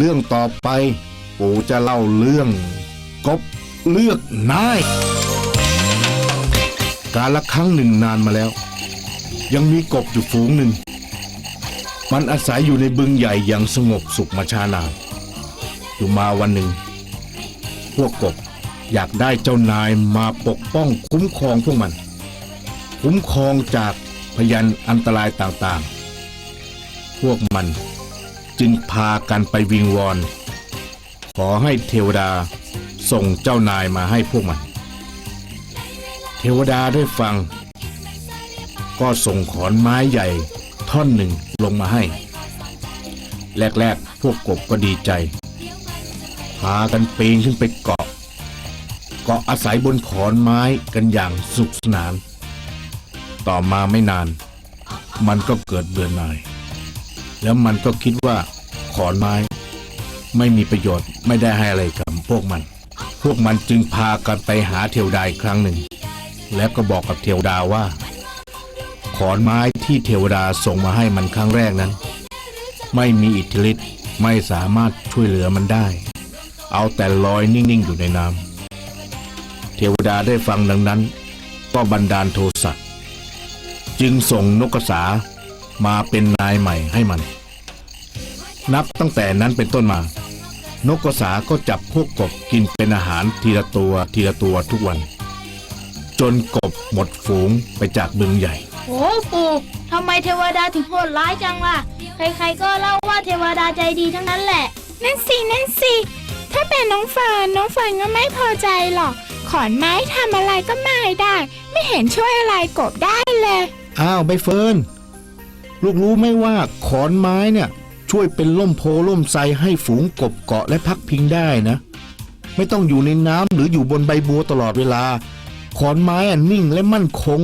เรื่องต่อไปปู่จะเล่าเรื่อง กบเลือกนาย การละครั้งหนึ่งนานมาแล้ว ยังมีกบอยู่ฝูงหนึ่ง มันอาศัยอยู่ในบึงใหญ่อย่างสงบสุขมาชานานอยู่มาวันหนึ่ง พวกกบอยากได้เจ้านายมาปกป้องคุ้มครองพวกมัน คุ้มครองจากพยันอันตรายต่างๆ พวกมัน จึงพากันไปวิงวอน ขอให้เทวดาส่งเจ้านายมาให้พวกมัน เทวดาได้ฟัง ก็ส่งขอนไม้ใหญ่ท่อนหนึ่งลงมาให้ แรกๆ พวกกบก็ดีใจ พากันปีนขึ้นไปเกาะ เกาะอาศัยบนขอนไม้กันอย่างสุขสนาน ต่อมาไม่นาน มันก็เกิดเบื่อหน่าย แล้วมันก็คิดว่าขอนไม้ ไม่มีประโยชน์ไม่ได้ให้อะไรกับพวกมัน พวกมันจึงพากันไปหาเทวดาอีกครั้งหนึ่ง แล้วก็บอกกับเทวดาว่า ขอนไม้ที่เทวดาส่งมาให้มันครั้งแรกนั้น ไม่มีอิทธิฤทธิ์ไม่สามารถช่วยเหลือมันได้ เอาแต่ลอยนิ่งๆอยู่ในน้ำเทวดาได้ฟังดังนั้น ก็บันดาลโทสะจึงส่งนกกระสา มาเป็นนายใหม่ให้มัน นับตั้งแต่นั้นเป็นต้นมา นกกระสาก็จับพวกกบกินเป็นอาหารทีละตัวทีละตัวทุกวัน จนกบหมดฝูงไปจากบึงใหญ่ โอ้ปู่ทำไมเทวดาถึงโหดร้ายจังล่ะ ใครๆก็เล่าว่าเทวดาใจดีทั้งนั้นแหละ นั่นสินั่นสิ ถ้าเป็นน้องเฟิร์นน้องเฟิร์นก็ไม่พอใจหรอก ขอนไม้ทำอะไรก็ไม่ได้ ไม่เห็นช่วยอะไรกบได้เลย อ้าวใบเฟิร์น ลูกรู้ไหมว่าขอนไม้เนี่ย ช่วยเป็นล่มโพล่มไทรให้ฝูงกบเกาะและพักพิงได้นะ ไม่ต้องอยู่ในน้ำหรืออยู่บนใบบัวตลอดเวลา ขอนไม้อะนิ่งและมั่นคง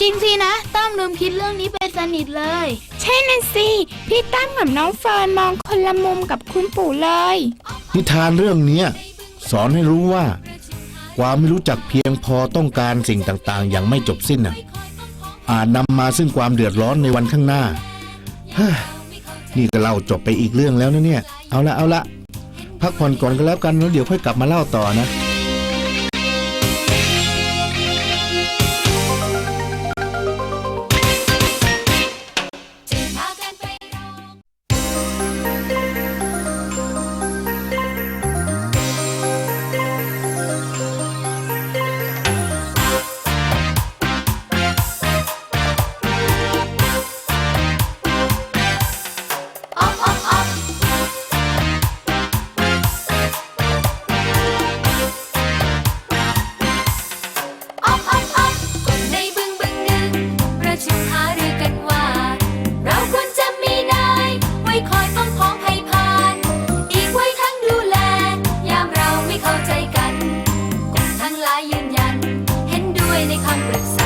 จริงสินะตั้มลืมคิดเรื่องนี้ไปสนิทเลย ใช่นั่นสิ พี่ตั้มกับน้องเฟิร์นมองคนละมุมกับคุณปู่เลย นิทานเรื่องเนี้ยสอนให้รู้ว่า ความไม่รู้จักเพียงพอต้องการสิ่งต่างๆ อย่างไม่จบสิ้นน่ะ อาจนำมาซึ่งความเดือดร้อนในวันข้างหน้าฮ้ยนี่ก็เล่าจบไปอีกเรื่องแล้วนะเนี่ย เอาละเอาละพักผ่อนก่อนก็แล้วกันแล้วเดี๋ยวค่อยกลับมาเล่าต่อนะ any kan